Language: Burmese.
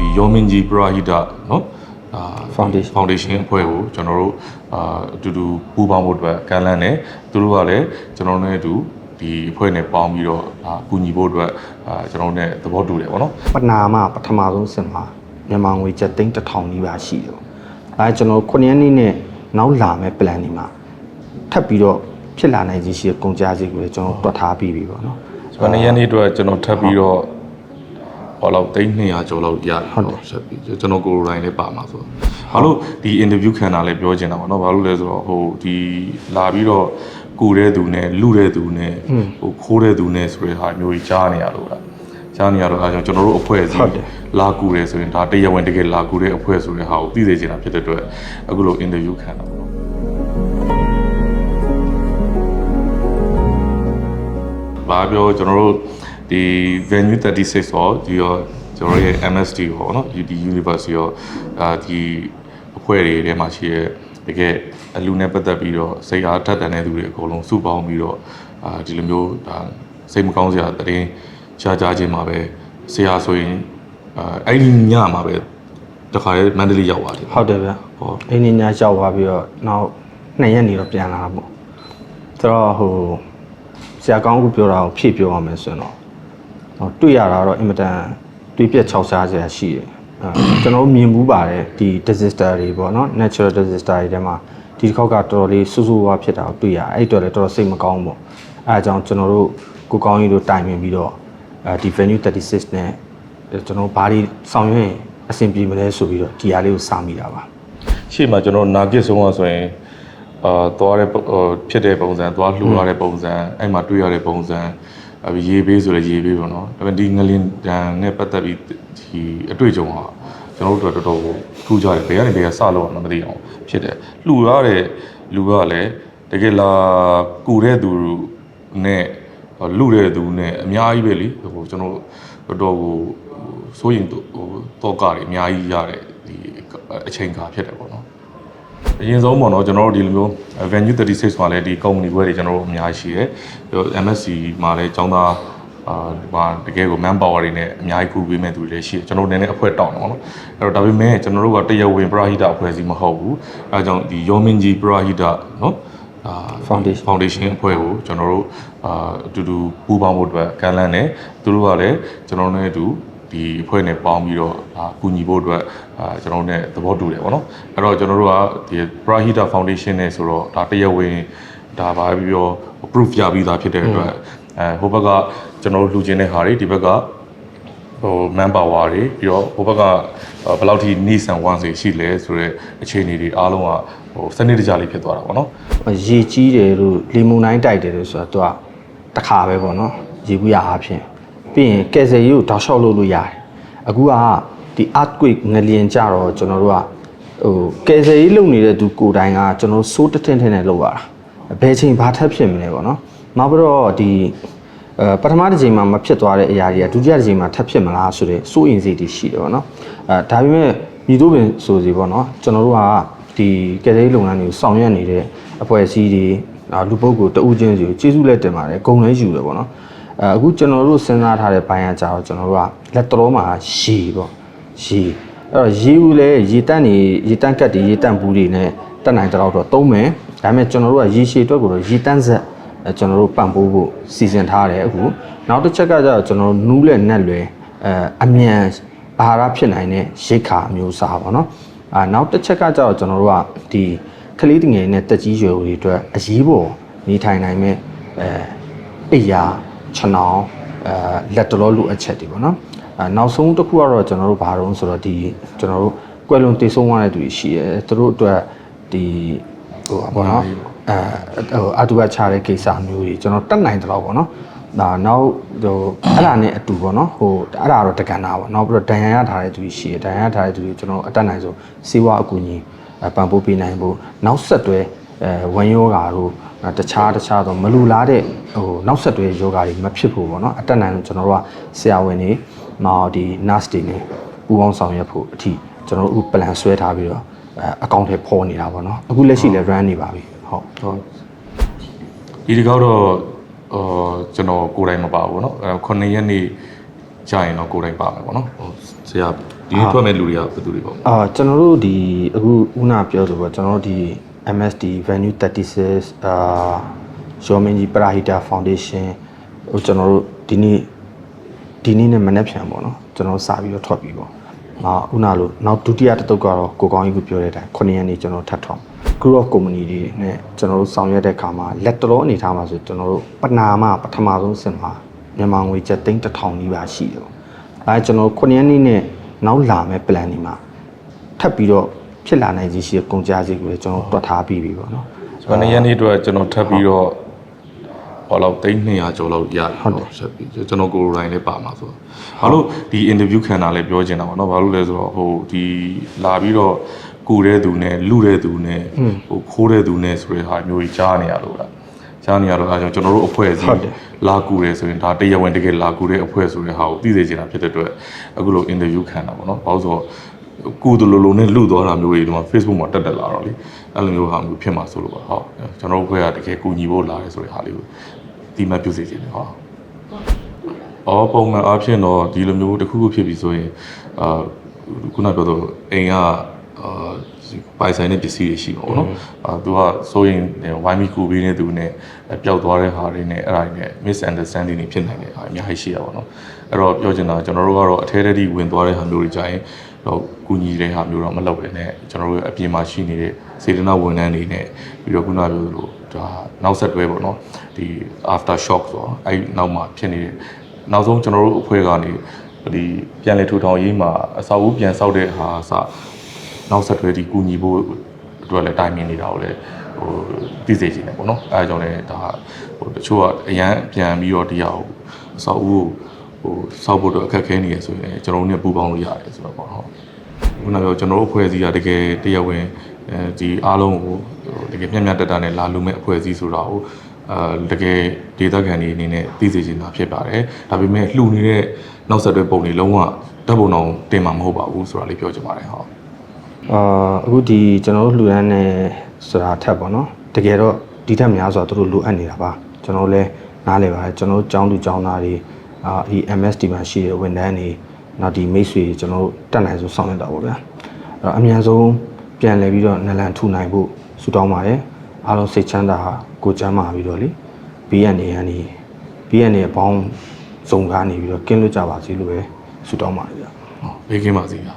ဒီယောမင်းကြီးပရာဟိတနော်အာ Foundation foundation အဖွဲ့ကိုကျွန်တော်တို့အာအတူတူပူးပေါင်းဖို့အတွက်ကမ်းလှမ်းတယ်သူတို့ကလည်းကျွန်တော်တို့နဲ့အတူဒီအဖွဲ့နဲ့ပေါင်းပြီးတော့အာကူညီဖို့အတွက်အာကျွန်တော်တို့ ਨੇ သဘောတူတယ်ပေါ့နော်ပနာမပထမဆုံးစင်မှာမြန်မာငွေကျပ်သိန်းတစ်ထောင်နီးပါးရှိတယ်ပေါ့။အဲကျွန်တော်9ရက်နေ့နဲ့နောက်လာမဲ့ plan တွေမှာထပ်ပြီးတော့ဖြစ်လာနိုင်ခြင်းရှိတဲ့ကုန်ကြစည်ကိုလည်းကျွန်တော်တွက်ထားပြီးပြီပေါ့နော်ဆိုတော့နေ့ရက်နေ့အတွက်ကျွန်တော်ထပ်ပြီးတော့ ဟောလောက်သိန်း200ကျော်လောက်ရတယ်ဟုတ်တယ်ဆက်ပြီးကျွန်တော်ကိုယ်တိုင်လည်းပါမှာဆိုတော့ဘာလို့ဒီ interview ခံတာလဲပြောချင်တာပေါ့နော်ဘာလို့လဲဆိုတော့ဟိုဒီလာပြီးတော့ကိုတဲ့သူနဲ့လူတဲ့သူနဲ့ဟိုခိုးတဲ့သူနဲ့ဆိုတဲ့ဟာမျိုးကြီးကြားနေရလို့လားကြားနေရတော့အဲဒါကြောင့်ကျွန်တော်တို့အဖွဲ့အစဟုတ်ည်းတယ်လာကူတယ်ဆိုရင်ဒါတရားဝင်တကယ်လာကူတဲ့အဖွဲ့ဆိုတဲ့ဟာကိုသိစေချင်တာဖြစ်တဲ့အတွက်အခုလို interview ခံတာပေါ့နော်ဘာပြောကျွန်တော်တို့ ဒီ venue 36ရောဒီရောကျွန်တော်တို့ရဲ့ MSD ရောเนาะဒီ university ရောအာဒီအဖွဲ့တွေထဲမှာရှိတဲ့တကယ်အလူနဲ့ပတ်သက်ပြီးတော့စိတ်အားထက်သန်တဲ့သူတွေအကုန်လုံးစုပေါင်းပြီးတော့အာဒီလိုမျိုးဒါစိတ်မကောင်းစရာတရင်ရှားကြခြင်းမှာပဲဆရာဆိုရင်အာအဲ့ဒီညမှာပဲတခါလေမန္တလေးရောက်ပါတယ် ဟုတ်တယ်ဗျ ဟော အိမ်နေညာရောက်သွားပြီးတော့နောက်2ရက်နေတော့ပြန်လာတာပေါ့ဆိုတော့ဟိုဆရာကောင်းကပြောတာကိုဖြည့်ပြောရမယ်ဆိုရင်တော့ဟို တွေ့ရတာတော့အင်မတန်တွေးပြက်ခြောက်ခြားစရာရှိတယ်အဲကျွန်တော်တို့မြင်မှုပါတယ်ဒီ disaster တွေပေါ့နော် natural disaster တွေထဲမှာဒီတစ်ခေါက်ကတော်တော်လေးဆူဆူဝါဖြစ်တာကိုတွေ့ရအဲ့အတော့လည်းတော်တော်စိတ်မကောင်းဘူးပေါ့အဲအကြောင်းကျွန်တော်တို့ကိုကောင်းကြီးတို့တိုင်ပင်ပြီးတော့အဲဒီ venue 36နဲ့ကျွန်တော်တို့ဘာတွေဆောင်ရွက်ရင်အဆင်ပြေမလဲဆိုပြီးတော့ဒီအားလေးကိုစမိတာပါရှေ့မှာကျွန်တော်နာဂစ်ဆုံးอ่ะဆိုရင်အာသွားတဲ့ပုံဟိုဖြစ်တဲ့ပုံစံသွားလှူရတဲ့ပုံစံအဲ့မှာတွေ့ရတဲ့ပုံစံအ ပြီးရေးပေးဆိုလည်းရေးပေးပေါ့နော်ဒါပေမဲ့ဒီငလင်တန်နဲ့ပတ်သက်ပြီးဒီအတွေ့အကြုံဟာကျွန်တော်တို့တော်တော်ထူးကြတယ်ဘယ်ကနေဘယ်ကစလို့အောင်မသိအောင်ဖြစ်တယ်လှူရတဲ့လူကလည်းတကယ်လာကူတဲ့သူနဲ့လူတဲ့သူနဲ့အများကြီးပဲလေဟိုကျွန်တော်တော်တော်ကိုစိုးရင်ဟိုတော့ကတွေအများကြီးရတဲ့ဒီအချိန်ကာဖြစ်တယ်ပေါ့နော် အရင်ဆုံးပေါ့နော်ကျွန်တော်တို့ဒီလိုမျိုး venue 36မှာလည်းဒီ company ဘွဲတွေကျွန်တော်တို့အများကြီးရှိတယ်ပြီးတော့ MSC မှာလည်းကျောင်းသားအာဟာတကယ်ကို man power တွေနဲ့အများကြီးကူပေးမဲ့သူတွေလည်းရှိတယ်ကျွန်တော်တို့နည်းနည်းအဖွဲ့တောင်းတယ်ပေါ့နော်အဲ့တော့ဒါပေမဲ့ကျွန်တော်တို့ကတရားဝင်ပရာဟိတအဖွဲ့အစည်းမဟုတ်ဘူးအဲဒါကြောင့်ဒီယောမင်းကြီးပရာဟိတနော်အာ Foundation foundation အဖွဲ့ကိုကျွန်တော်တို့အာအတူတူပူးပေါင်းဖို့အတွက်ကမ်းလှမ်းတယ်သူတို့ကလည်းကျွန်တော်တို့နဲ့အတူ ဒီအဖွဲ့နဲ့ပေါင်းပြီးတော့အာကူညီဖို့အတွက်အာကျွန်တော်တို့ ਨੇ သဘောတူတယ်ပေါ့နော်အဲ့တော့ကျွန်တော်တို့ကဒီ Prahita Foundation နဲ့ဆိုတော့ဒါတရားဝင်ဒါပါပြီးပြော proof ရပြီးသားဖြစ်တဲ့အတွက်အဲဟိုဘက်ကကျွန်တော်တို့လူချင်းတဲ့ဟာတွေဒီဘက်ကဟို man power တွေပြီးတော့ဟိုဘက်ကဘယ်လောက်ထိနေဆန်ဝမ်းစီရှိလဲဆိုတော့အခြေအနေတွေအားလုံးကဟိုစနစ်တကျလေးဖြစ်သွားတာပေါ့နော်ရေကြီးတယ်လို့လီမုန်တိုင်းတိုက်တယ်လို့ဆိုတာသူကတစ်ခါပဲပေါ့နော်ရေဘူးရအားဖြင့် ပြီးရင်ကယ်ဆယ်ရေးကိုတောက်လျှောက်လုပ်လို့ရတယ်အခုကဒီ earthquake ငလျင်ကြတော့ကျွန်တော်တို့ကဟိုကယ်ဆယ်ရေးလုပ်နေတဲ့သူကိုယ်တိုင်ကကျွန်တော်တို့စိုးတထင်းထင်းနဲ့လုပ်ရတာဘယ်ချိန်ဘာထပ်ဖြစ်မလဲပေါ့နော်နောက်ပြီးတော့ဒီအဲပထမတစ်ချိန်မှာမဖြစ်သွားတဲ့အရာတွေကဒုတိယတစ်ချိန်မှာထပ်ဖြစ်မလားဆိုတဲ့စိုးရင်စိတ်တွေရှိတယ်ပေါ့နော်အဲဒါပေမဲ့မြည်တို့ပင်ဆိုစီပေါ့နော်ကျွန်တော်တို့ကဒီကယ်ဆယ်ရေးလုပ်ငန်းတွေကိုဆောင်ရွက်နေတဲ့အဖွဲ့အစည်းတွေအာလူပုဂ္ဂိုလ်တဦးချင်းစီကိုကျေးဇူးလက်တင်ပါတယ်ဂုဏ်လည်းယူတယ်ပေါ့နော် အဲအခုကျွန်တော်တို့စဉ်းစားထားတဲ့ဘိုင်းကကြတော့ကျွန်တော်တို့ကလက်တော်မှာရေပေါ့ရေအဲ့တော့ရေဦးလဲရေတန့်နေရေတန့်ကတ်တွေရေတန့်ဘူးတွေနဲ့တက်နိုင်တဲ့တော့သုံးမယ်ဒါပေမဲ့ကျွန်တော်တို့ကရေရှည်အတွက်ကိုတော့ရေတန့်ဆက်အဲကျွန်တော်တို့ပံ့ပိုးဖို့စီစဉ်ထားတယ်အခုနောက်တစ်ချက်ကကျတော့ကျွန်တော်တို့နူးလက်နက်လွယ်အဲအမြန်ဘာဟာရဖြစ်နိုင်တဲ့ရိတ်ခါအမျိုးအစားပေါ့နော်အာနောက်တစ်ချက်ကကျတော့ကျွန်တော်တို့ကဒီကလေးတငယ်နဲ့တက်ကြီးရွယ်တွေအတွက်အရေးပေါ်နေထိုင်နိုင်မဲ့အဲအိယာ ခြံောင်အဲလက်တလောလူအပ်ချက်တွေပေါ့နော်အဲနောက်ဆုံးတစ်ခုကတော့ကျွန်တော်တို့ဘာလို့ဆိုတော့ဒီကျွန်တော်တို့ကွယ်လွန်တည်ဆုံးသွားတဲ့သူတွေရှိတယ်သူတို့အတွက်ဒီဟိုပါပေါ့နော်အဲဟိုအတူကချတဲ့ကိစ္စမျိုးကြီးကျွန်တော်တက်နိုင်တယ်လို့ပေါ့နော်ဒါနောက်ဟိုအဲ့ဒါနဲ့အတူပေါ့နော်ဟိုအဲ့ဒါတော့တက္ကနာပေါ့နောက်ပြီးတော့ဒဏ်ရာရထားတဲ့သူကြီးရှိတယ်ဒဏ်ရာရထားတဲ့သူကြီးကျွန်တော်အတက်နိုင်ဆုံးစေဝါအကူအညီအပံ့ပိုးပေးနိုင်ဖို့နောက်ဆက်တွဲ အဲဝန်ယောဂါတို့အဲတခြားတခြားတော့မလူလားတဲ့ဟိုနောက်ဆက်တွဲယောဂါတွေမဖြစ်ဖို့ပေါ့နော်အတက်နိုင်ဆုံးကျွန်တော်တို့ကဆရာဝန်တွေနောက်ဒီ nurse တွေနဲ့ပူးပေါင်းဆောင်ရွက်ဖို့အထိကျွန်တော်တို့အခု plan ဆွဲထားပြီးတော့အဲအကောင့်ထဲပေါ်နေတာပေါ့နော်အခုလက်ရှိလည်း run နေပါပြီဟုတ် ဟုတ်ဒီတစ်ခေါက်တော့အော်ကျွန်တော်ကိုယ်တိုင်မပါဘူးเนาะအဲ9ရက်နေ့ကြာရင်တော့ကိုယ်တိုင်ပါမယ်ပေါ့နော်ဟိုဆရာ ဒီနေ့ထွက်မဲ့လူတွေကဘယ်သူတွေပေါ့ အာကျွန်တော်တို့ဒီအခုဦးနာပြောဆိုပေါ့ကျွန်တော်တို့ဒီ MSD Venue 36အာရောမင်းကြီးပရာဟိတာဖောင်ဒေးရှင်းဟိုကျွန်တော်တို့ဒီနေ့ဒီနေ့နဲ့မနေ့ပြန်ပေါ့နော်ကျွန်တော်တို့စာပြီးတော့ထွက်ပြီးပေါ့နောက်ဦးနာလို့နောက်ဒုတိယတစ်တုပ်ကတော့ကိုကောင်းကြီးကပြောတဲ့အတိုင်း9ရက်နေ့ကျွန်တော်ထပ်ထောင် group of community တွေနဲ့ကျွန်တော်တို့ဆောင်ရွက်တဲ့အခါမှာလက်တော်အနေထားမှာဆိုကျွန်တော်တို့ပနာမပထမဆုံးစင်မှာမြန်မာငွေကျပ်သိန်းတစ်ထောင်နီးပါးရှိတယ်ပေါ့အဲကျွန်တော်တို့9ရက်နေ့နဲ့နောက်လာမဲ့ plan တွေမှာထပ်ပြီးတော့ ဖြစ်လာနိုင်စီရှိတဲ့ကုန်ကြစိတ်ကိုလည်းကျွန်တော်တွက်ထားပြီးပြီပေါ့နော်ဆိုတော့နေ့ရက်နေ့အတွက်ကျွန်တော်ထပ်ပြီးတော့ဟောလောက်သိန်း200ကျော်လောက်ရတယ်ဟုတ်တယ်ဆက်ပြီးကျွန်တော်ကိုယ်တိုင်လည်းပါမှာဆိုတော့ဘာလို့ဒီ interview ခံတာလဲပြောချင်တာပေါ့နော်ဘာလို့လဲဆိုတော့ဟိုဒီလာပြီးတော့ကူတဲ့သူနဲ့လူတဲ့သူနဲ့ဟိုခိုးတဲ့သူနဲ့ဆိုတဲ့ဟာမျိုးကြီးကြားနေရလို့လားကြားနေရတော့အဲဒါကြောင့်ကျွန်တော်တို့အဖွဲ့အစဟုတ်ည်းတယ်လာကူတယ်ဆိုရင်ဒါတရားဝင်တကယ်လာကူတဲ့အဖွဲ့ဆိုတဲ့ဟာကိုသိစေချင်တာဖြစ်တဲ့အတွက်အခုလို interview ခံတာပေါ့နော်ဘာလို့ဆိုတော့ ကူတလူလူနဲ့လူသွားတာမျိုးတွေဒီမှာ Facebook မှာတက်တက်လာတော့လေအဲ့လိုမျိုးဟာမျိုးဖြစ်မှာဆိုလို့ပါဟုတ်ကျွန်တော်တို့အဖွဲ့ကတကယ်ကူညီဖို့လာတယ်ဆိုတဲ့ဟာလေးကိုဒီမှပြုစေချင်တယ်ဟုတ်အော်ပုံမှန်အားဖြင့်တော့ဒီလိုမျိုးတစ်ခုခုဖြစ်ပြီဆိုရင်အာခုနပြောတော့အိမ်ကအာပိုင်ဆိုင်တဲ့ပစ္စည်းတွေရှိမှာပေါ့နော်အာသူကဆိုရင်ဝိုင်းမီကူပေးနေသူနဲ့ပျောက်သွားတဲ့ဟာတွေနဲ့အဲ့ဒါတွေနဲ့ misunderstanding တွေဖြစ်နိုင်တယ်ဟာအများကြီးရှိရပါတော့အဲ့တော့ပြောချင်တာကျွန်တော်တို့ကတော့အထဲထဲထိဝင်သွားတဲ့ဟာမျိုးတွေကြရင် တော့ကူညီတဲ့ဟာမျိုးတော့မလုပ်ပဲနဲ့ကျွန်တော်တို့ရဲ့အပြင်မှာရှိနေတဲ့စေတနာဝန်ထမ်းတွေနဲ့ပြီးတော့ခုနပြောသလိုဒါနောက်ဆက်တွဲပေါ့နော်ဒီ after shock ဆိုတော့အဲ့နောက်မှာဖြစ်နေတဲ့နောက်ဆုံးကျွန်တော်တို့အဖွဲ့ကနေဒီပြန်လည်ထူထောင်ရေးမှာအစာအုပ်ပြန်ဆောက်တဲ့ဟာစနောက်ဆက်တွဲဒီကူညီဖို့အတွက်လည်းတိုင်ပင်နေတာကိုလည်းဟိုသိစေချင်တယ်ပေါ့နော်အဲအကြောင်းလည်းဒါဟိုတချို့ကအရန်ပြန်ပြီးတော့တရားကိုအစောက်ဦး ဟိုစောက်ဖို့တော့အခက်ခဲနေရဆိုရင်ကျွန်တော်တို့ ਨੇ ပူပေါင်းလို့ရတယ်ဆိုတော့ပေါ့ဟုတ်ခုနကပြောကျွန်တော်တို့အဖွဲ့အစည်းကတကယ်တရားဝင်အဲဒီအားလုံးကိုတကယ်မျက်မျက်တတနဲ့လာလူမဲ့အဖွဲ့အစည်းဆိုတာကိုအာတကယ်ဒေသခံတွေအနေနဲ့သိစေချင်တာဖြစ်ပါတယ်ဒါပေမဲ့လှူနေတဲ့နောက်ဆက်တွဲပုံတွေလုံးဝဓာတ်ပုံအောင်တင်မှာမဟုတ်ပါဘူးဆိုတာလေးပြောချင်ပါတယ်ဟုတ်အာအခုဒီကျွန်တော်တို့လှူဒန်းနေဆိုတာထက်ပေါ့နော်တကယ်တော့ဒီထက်များစွာသူတို့လိုအပ်နေတာပါကျွန်တော်တို့လည်းနားလည်ပါတယ်ကျွန်တော်တို့ကျောင်းသူကျောင်းသားတွေ အာဒီ MSD မှာရှိတဲ့ဝန်ထမ်းတွေနောက်ဒီမိတ်ဆွေတွေကျွန်တော်တို့တက်နိုင်ဆုံးဆောင်ရွက်တာပေါ့ဗျာအဲ့တော့အများဆုံးပြန်လည်ပြီးတော့နလန်ထူနိုင်ဖို့ဆုတောင်းပါတယ်အားလုံးစိတ်ချမ်းသာကိုယ်ချမ်းသာပြီးတော့လေဘေးရန်နေရန်နေဘေးရန်နေအပေါင်းစုံကားနေပြီးတော့ကင်းလွတ်ကြပါစေလို့ပဲဆုတောင်းပါတယ်ဗျာဟောဘေးကင်းပါစေဗျာ